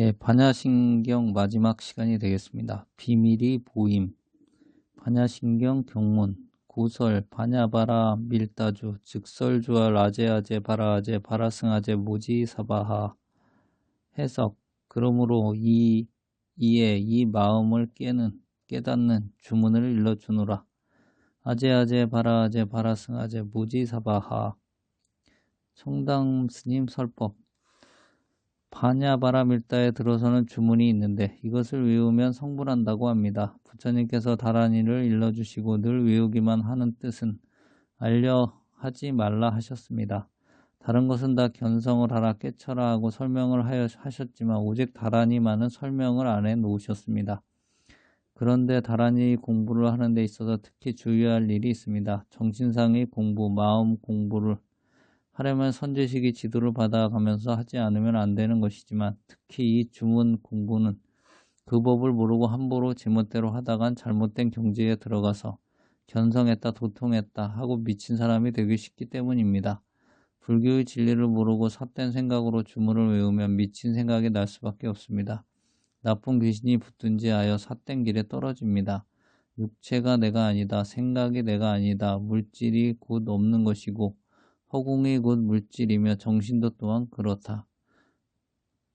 예, 반야신경 마지막 시간이 되겠습니다. 비밀이 보임, 반야신경 경문, 고설, 반야바라 밀다주, 즉설주와 라제아제, 바라아제, 바라승아제, 모지사바하 해석. 그러므로 이 이에 이 마음을 깨는 깨닫는 주문을 일러주노라. 아제아제, 바라아제, 바라승아제, 모지사바하 청당 스님 설법 바냐바라밀다에 들어서는 주문이 있는데 이것을 외우면 성불한다고 합니다. 부처님께서 다란이를 일러주시고 늘 외우기만 하는 뜻은 알려 하지 말라 하셨습니다. 다른 것은 다 견성을 하라 깨쳐라 하고 설명을 하셨지만 오직 다란이만은 설명을 안 해 놓으셨습니다. 그런데 다란이 공부를 하는 데 있어서 특히 주의할 일이 있습니다. 정신상의 공부, 마음 공부를 하려면 선제식이 지도를 받아가면서 하지 않으면 안 되는 것이지만 특히 이 주문 공부는 그 법을 모르고 함부로 제멋대로 하다간 잘못된 경지에 들어가서 견성했다 도통했다 하고 미친 사람이 되기 쉽기 때문입니다. 불교의 진리를 모르고 삿된 생각으로 주문을 외우면 미친 생각이 날 수밖에 없습니다. 나쁜 귀신이 붙든지 하여 삿된 길에 떨어집니다. 육체가 내가 아니다. 생각이 내가 아니다. 물질이 곧 없는 것이고 허공이 곧 물질이며 정신도 또한 그렇다.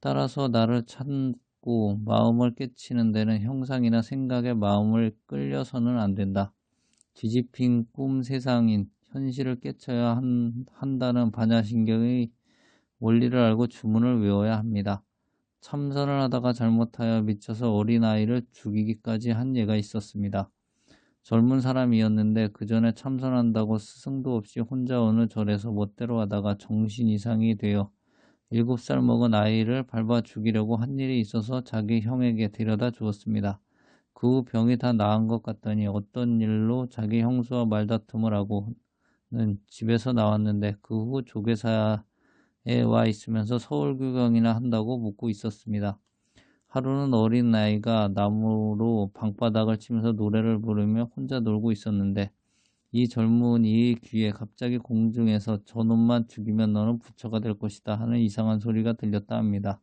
따라서 나를 찾고 마음을 깨치는 데는 형상이나 생각에 마음을 끌려서는 안 된다. 뒤집힌 꿈 세상인 현실을 깨쳐야 한, 한다는 반야신경의 원리를 알고 주문을 외워야 합니다. 참선을 하다가 잘못하여 미쳐서 어린아이를 죽이기까지 한 예가 있었습니다. 젊은 사람이었는데 그 전에 참선한다고 스승도 없이 혼자 어느 절에서 멋대로 하다가 정신 이상이 되어 일곱 살 먹은 아이를 밟아 죽이려고 한 일이 있어서 자기 형에게 데려다 주었습니다. 그 후 병이 다 나은 것 같더니 어떤 일로 자기 형수와 말다툼을 하고는 집에서 나왔는데 그 후 조계사에 와 있으면서 서울 구경이나 한다고 묻고 있었습니다. 하루는 어린 나이가 나무로 방바닥을 치면서 노래를 부르며 혼자 놀고 있었는데 이 젊은 이의 귀에 갑자기 공중에서 저놈만 죽이면 너는 부처가 될 것이다 하는 이상한 소리가 들렸다 합니다.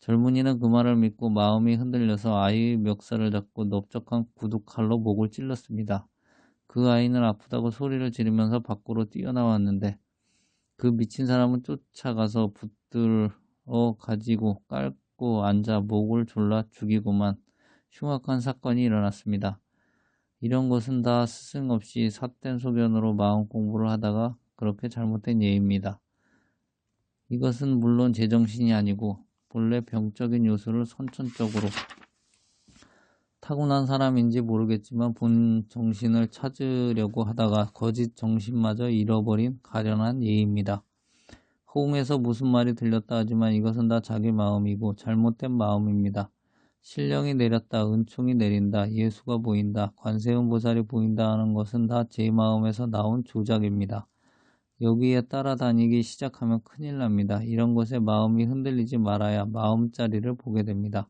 젊은이는 그 말을 믿고 마음이 흔들려서 아이의 멱살을 잡고 넓적한 구두칼로 목을 찔렀습니다. 그 아이는 아프다고 소리를 지르면서 밖으로 뛰어나왔는데 그 미친 사람은 쫓아가서 붙들어 가지고 깔 잡고 앉아 목을 졸라 죽이고만 흉악한 사건이 일어났습니다. 이런 것은 다 스승 없이 삿된 소견으로 마음 공부를 하다가 그렇게 잘못된 예입니다. 이것은 물론 제정신이 아니고 본래 병적인 요소를 선천적으로 타고난 사람인지 모르겠지만 본 정신을 찾으려고 하다가 거짓 정신마저 잃어버린 가련한 예입니다. 호응에서 무슨 말이 들렸다 하지만 이것은 다 자기 마음이고 잘못된 마음입니다. 신령이 내렸다, 은총이 내린다, 예수가 보인다, 관세음 보살이 보인다 하는 것은 다 제 마음에서 나온 조작입니다. 여기에 따라다니기 시작하면 큰일 납니다. 이런 것에 마음이 흔들리지 말아야 마음자리를 보게 됩니다.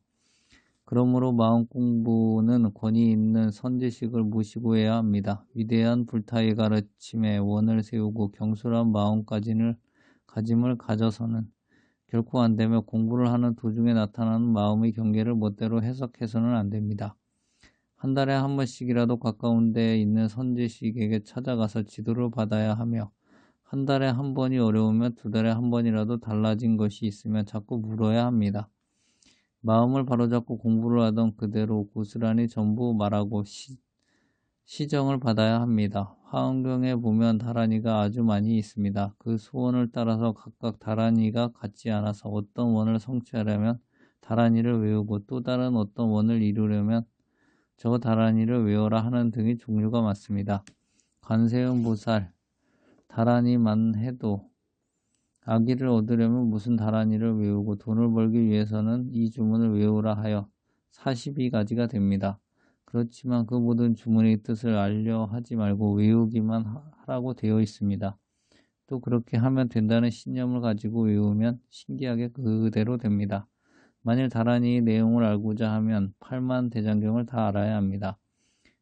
그러므로 마음 공부는 권위 있는 선지식을 모시고 해야 합니다. 위대한 불타의 가르침에 원을 세우고 경솔한 마음까지는 가짐을 가져서는 결코 안 되며 공부를 하는 도중에 나타나는 마음의 경계를 멋대로 해석해서는 안 됩니다. 한 달에 한 번씩이라도 가까운 데에 있는 선지식에게 찾아가서 지도를 받아야 하며 한 달에 한 번이 어려우면 두 달에 한 번이라도 달라진 것이 있으면 자꾸 물어야 합니다. 마음을 바로잡고 공부를 하던 그대로 고스란히 전부 말하고 시, 시정을 받아야 합니다. 화엄경에 보면 다란이가 아주 많이 있습니다. 그 소원을 따라서 각각 다란이가 같지 않아서 어떤 원을 성취하려면 다란이를 외우고 또 다른 어떤 원을 이루려면 저 다란이를 외워라 하는 등의 종류가 많습니다. 관세음 보살, 다란이만 해도 아기를 얻으려면 무슨 다란이를 외우고 돈을 벌기 위해서는 이 주문을 외우라 하여 42가지가 됩니다. 그렇지만 그 모든 주문의 뜻을 알려 하지 말고 외우기만 하라고 되어 있습니다. 또 그렇게 하면 된다는 신념을 가지고 외우면 신기하게 그대로 됩니다. 만일 다란히 내용을 알고자 하면 8만 대장경을 다 알아야 합니다.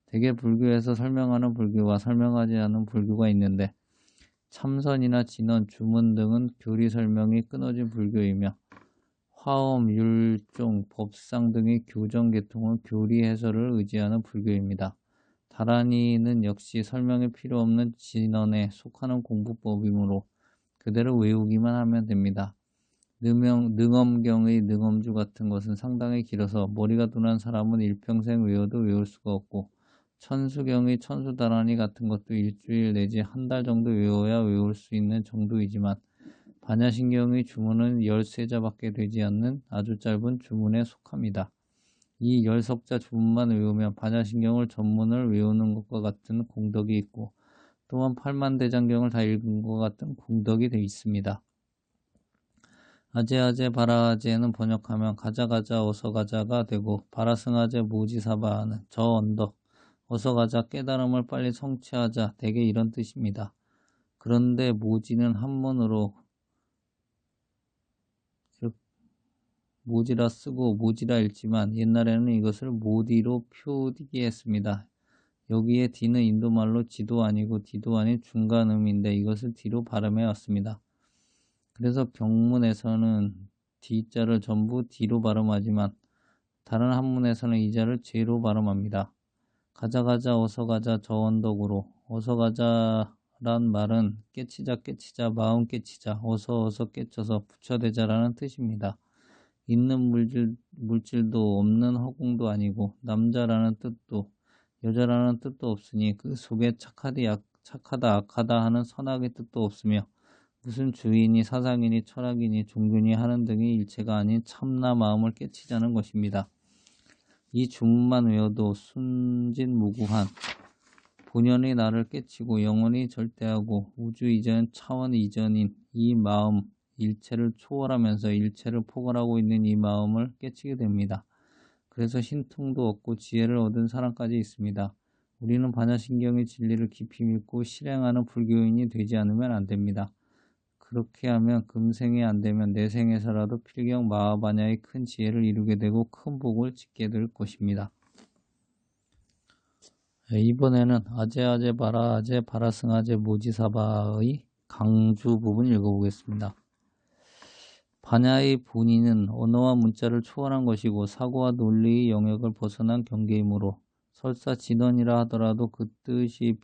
대개 불교에서 설명하는 불교와 설명하지 않은 불교가 있는데 참선이나 진원, 주문 등은 교리 설명이 끊어진 불교이며 화엄, 율종, 법상 등의 교정 계통은 교리 해설을 의지하는 불교입니다. 다란이는 역시 설명이 필요 없는 진언에 속하는 공부법이므로 그대로 외우기만 하면 됩니다. 능엄, 능엄경의 능엄주 같은 것은 상당히 길어서 머리가 둔한 사람은 일평생 외워도 외울 수가 없고 천수경의 천수다란이 같은 것도 일주일 내지 한 달 정도 외워야 외울 수 있는 정도이지만 반야신경의 주문은 열세자밖에 되지 않는 아주 짧은 주문에 속합니다. 이 열석자 주문만 외우면 반야신경을 전문을 외우는 것과 같은 공덕이 있고 또한 팔만대장경을 다 읽은 것 같은 공덕이 되어 있습니다. 아제아제 바라아제는 번역하면 가자가자 어서가자가 되고 바라승아제 모지사바는 저 언덕 어서가자 깨달음을 빨리 성취하자 대개 이런 뜻입니다. 그런데 모지는 한문으로 즉 모지라 쓰고 모지라 읽지만 옛날에는 이것을 모디로 표기했습니다. 했습니다. 여기에 D는 인도말로 지도 아니고 디도 아닌 중간음인데 이것을 D로 발음해 왔습니다. 그래서 경문에서는 D자를 전부 D로 발음하지만 다른 한문에서는 이 자를 J로 발음합니다. 가자 가자 어서 가자 저 언덕으로 어서 가자란 말은 깨치자 깨치자 마음 깨치자 어서 어서 깨쳐서 부처대자라는 뜻입니다. 있는 물질, 물질도 없는 허공도 아니고 남자라는 뜻도 여자라는 뜻도 없으니 그 속에 착하디 약, 착하다 악하다 하는 선악의 뜻도 없으며 무슨 주인이 사상이니 철학이니 종균이 하는 등의 일체가 아닌 참나 마음을 깨치자는 것입니다. 이 주문만 외워도 순진무구한 본연의 나를 깨치고 영원히 절대하고 우주 이전 차원 이전인 이 마음 일체를 초월하면서 일체를 포괄하고 있는 이 마음을 깨치게 됩니다. 그래서 신통도 얻고 지혜를 얻은 사람까지 있습니다. 우리는 반야신경의 진리를 깊이 믿고 실행하는 불교인이 되지 않으면 안 됩니다. 그렇게 하면 금생이 안 되면 내생에서라도 필경 마하바냐의 큰 지혜를 이루게 되고 큰 복을 짓게 될 것입니다. 네, 이번에는 아제아제 바라 아제 바라승아제 모지사바의 강주 부분 읽어보겠습니다. 반야의 본인은 언어와 문자를 초월한 것이고 사고와 논리의 영역을 벗어난 경계이므로 설사 진언이라 하더라도 그 뜻이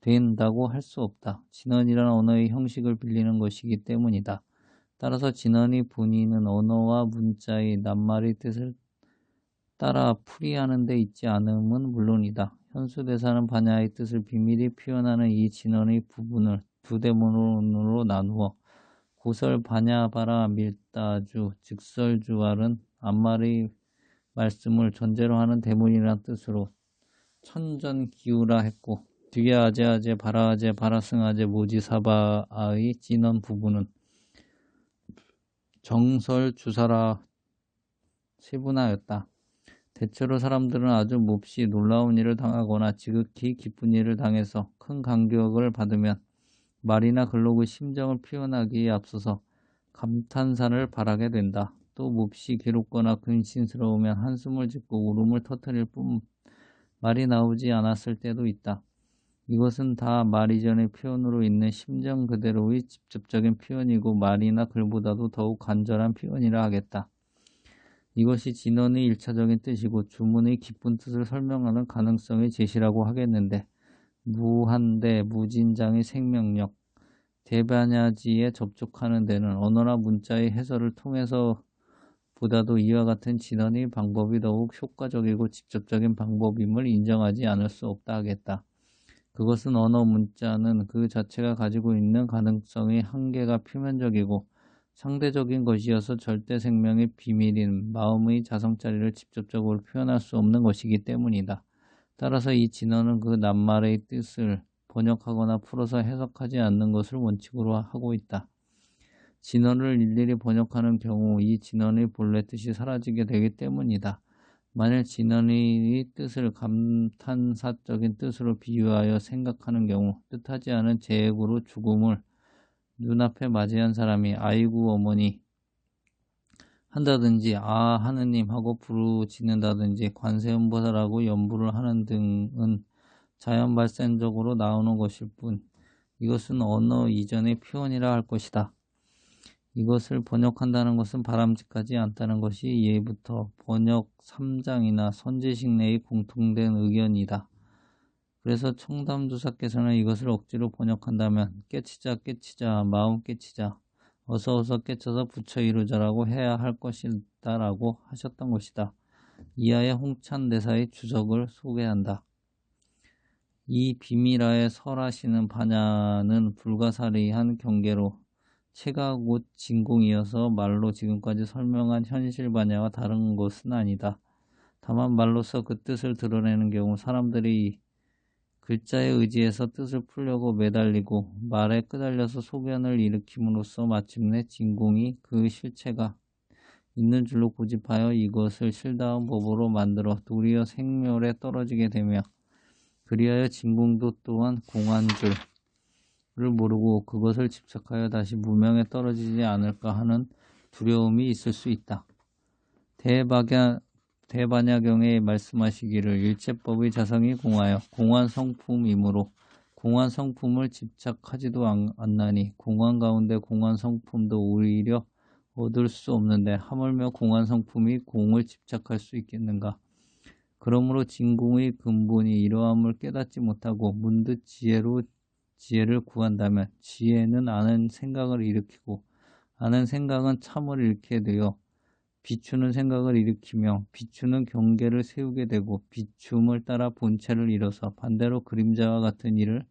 표현된다고 할 수 없다. 진언이란 언어의 형식을 빌리는 것이기 때문이다. 따라서 진언의 본인은 언어와 문자의 낱말의 뜻을 따라 풀이하는 데 있지 않음은 물론이다. 현수대사는 반야의 뜻을 비밀히 표현하는 이 진언의 부분을 두 대문으로 나누어 고설 반야바라 밀다주 즉설주알은 암말의 말씀을 전제로 하는 대문이라는 뜻으로 천전 기우라 했고 뒤에 아제아제 바라아제 바라승아제 모지사바의 진원 부분은 정설 주사라 세분하였다. 대체로 사람들은 아주 몹시 놀라운 일을 당하거나 지극히 기쁜 일을 당해서 큰 감격을 받으면 말이나 글로 그 심정을 표현하기에 앞서서 감탄사를 바라게 된다. 또 몹시 괴롭거나 근심스러우면 한숨을 짓고 울음을 터뜨릴 뿐 말이 나오지 않았을 때도 있다. 이것은 다 말 이전의 표현으로 있는 심정 그대로의 직접적인 표현이고 말이나 글보다도 더욱 간절한 표현이라 하겠다. 이것이 진원의 일차적인 뜻이고 주문의 깊은 뜻을 설명하는 가능성의 제시라고 하겠는데 무한대 무진장의 생명력, 대반야지에 접촉하는 데는 언어나 문자의 해설을 통해서 보다도 이와 같은 진언의 방법이 더욱 효과적이고 직접적인 방법임을 인정하지 않을 수 없다 하겠다. 그것은 언어 문자는 그 자체가 가지고 있는 가능성의 한계가 표면적이고 상대적인 것이어서 절대 생명의 비밀인 마음의 자성자리를 직접적으로 표현할 수 없는 것이기 때문이다. 따라서 이 진언은 그 낱말의 뜻을 번역하거나 풀어서 해석하지 않는 것을 원칙으로 하고 있다. 진언을 일일이 번역하는 경우 이 진언의 본래 뜻이 사라지게 되기 때문이다. 만일 진언의 뜻을 감탄사적인 뜻으로 비유하여 생각하는 경우 뜻하지 않은 재액으로 죽음을 눈앞에 맞이한 사람이 아이고 어머니 한다든지 아 하느님 하고 부르짖는다든지 관세음보살하고 연부를 하는 등은 자연 발생적으로 나오는 것일 뿐 이것은 언어 이전의 표현이라 할 것이다. 이것을 번역한다는 것은 바람직하지 않다는 것이 예부터 번역 3장이나 선지식 내의 공통된 의견이다. 그래서 청담두사께서는 이것을 억지로 번역한다면 깨치자 깨치자 마음 깨치자 어서 어서 깨쳐서 부처 이루자라고 해야 할 것이다라고 하셨던 것이다. 이하의 홍찬 대사의 주석을 소개한다. 이 비밀하에 설하시는 반야는 불가사리한 경계로 체가 곧 진공이어서 말로 지금까지 설명한 현실 반야와 다른 것은 아니다. 다만 말로서 그 뜻을 드러내는 경우 사람들이 글자에 의지해서 뜻을 풀려고 매달리고 말에 끄달려서 소변을 일으킴으로써 마침내 진공이 그 실체가 있는 줄로 고집하여 이것을 실다운 법으로 만들어 도리어 생멸에 떨어지게 되며 그리하여 진공도 또한 공한 줄을 모르고 그것을 집착하여 다시 무명에 떨어지지 않을까 하는 두려움이 있을 수 있다. 대박야, 대반야경에 말씀하시기를 일체법의 자성이 공하여 공한 성품이므로 공한 성품을 집착하지도 않나니 공한 가운데 공한 성품도 오히려 얻을 수 없는데 하물며 공한 성품이 공을 집착할 수 있겠는가? 그러므로 진공의 근본이 이러함을 깨닫지 못하고 문득 지혜로 지혜를 구한다면 지혜는 아는 생각을 일으키고 아는 생각은 참을 잃게 되어 비추는 생각을 일으키며 비추는 경계를 세우게 되고 비춤을 따라 본체를 잃어서 반대로 그림자와 같은 일을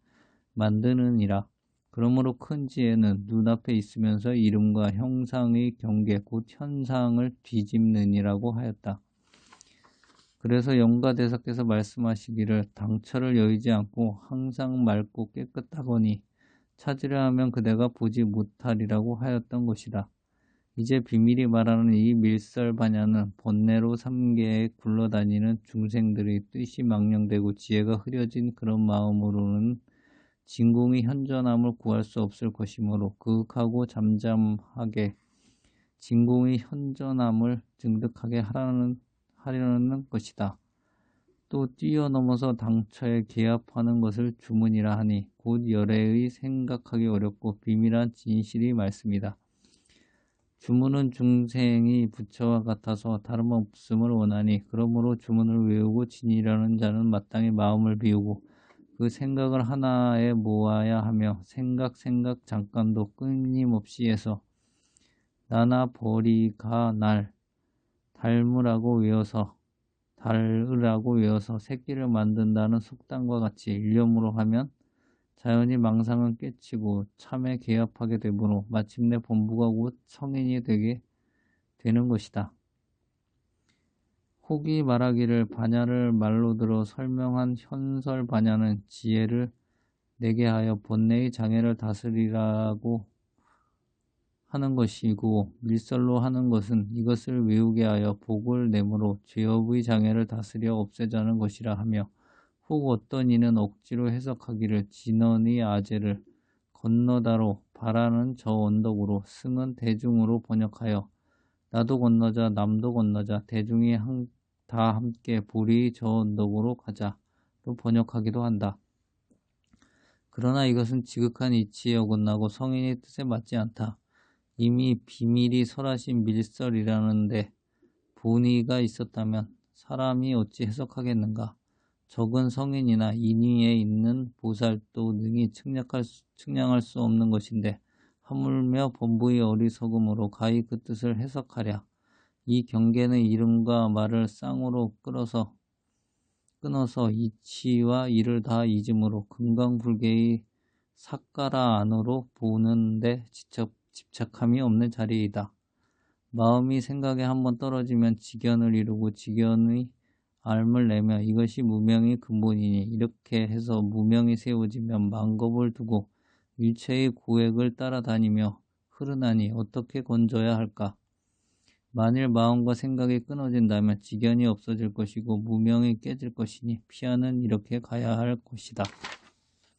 만드느니라. 그러므로 큰 지혜는 눈앞에 있으면서 이름과 형상의 경계 곧 현상을 뒤집느니라고 하였다. 그래서 영가 대사께서 말씀하시기를 당처를 여의지 않고 항상 맑고 깨끗하거니 찾으려 하면 그대가 보지 못하리라고 하였던 것이다. 이제 비밀이 말하는 이 밀설 반야는 번뇌로 삼계에 굴러다니는 중생들의 뜻이 망령되고 지혜가 흐려진 그런 마음으로는 진공이 현존함을 구할 수 없을 것이므로 그윽하고 잠잠하게 진공의 현존함을 증득하게 하라는, 하려는 것이다. 또 뛰어넘어서 당처에 개합하는 것을 주문이라 하니 곧 열애의 생각하기 어렵고 비밀한 진실이 말씀이다. 주문은 중생이 부처와 같아서 다름없음을 원하니 그러므로 주문을 외우고 진이라는 자는 마땅히 마음을 비우고 그 생각을 하나에 모아야 하며 생각 생각 잠깐도 끊임없이 해서 나나 버리가 날 닮으라고 외워서 달으라고 외워서 새끼를 만든다는 속담과 같이 일념으로 하면 자연히 망상은 깨치고 참에 개합하게 되므로 마침내 본부가 곧 성인이 되게 되는 것이다. 혹이 말하기를 반야를 말로 들어 설명한 현설 반야는 지혜를 내게 하여 본내의 장애를 다스리라고 하는 것이고 밀설로 하는 것은 이것을 외우게 하여 복을 내므로 죄업의 장애를 다스려 없애자는 것이라 하며 혹 어떤 이는 억지로 해석하기를 진언의 아재를 건너다로 바라는 저 언덕으로 승은 대중으로 번역하여 나도 건너자 남도 건너자 대중이 한, 다 함께 보리 저 언덕으로 가자로 번역하기도 한다. 그러나 이것은 지극한 이치에 어긋나고 성인의 뜻에 맞지 않다. 이미 비밀이 설하신 밀설이라는데 본의가 있었다면 사람이 어찌 해석하겠는가? 적은 성인이나 인위에 있는 보살도 능히 측량할 수, 측량할 수 없는 것인데 하물며 본부의 어리석음으로 가히 그 뜻을 해석하랴. 이 경계는 이름과 말을 쌍으로 끌어서 끊어서 이치와 이를 다 잊음으로 금강불개의 삭가라 안으로 보는데 집착, 집착함이 없는 자리이다. 마음이 생각에 한번 떨어지면 직견을 이루고 직견의 알을 내며 이것이 무명의 근본이니 이렇게 해서 무명이 세워지면 망겁을 두고 일체의 고액을 따라다니며 흐르나니 어떻게 건져야 할까? 만일 마음과 생각이 끊어진다면 지견이 없어질 것이고 무명이 깨질 것이니 피하는 이렇게 가야 할 것이다.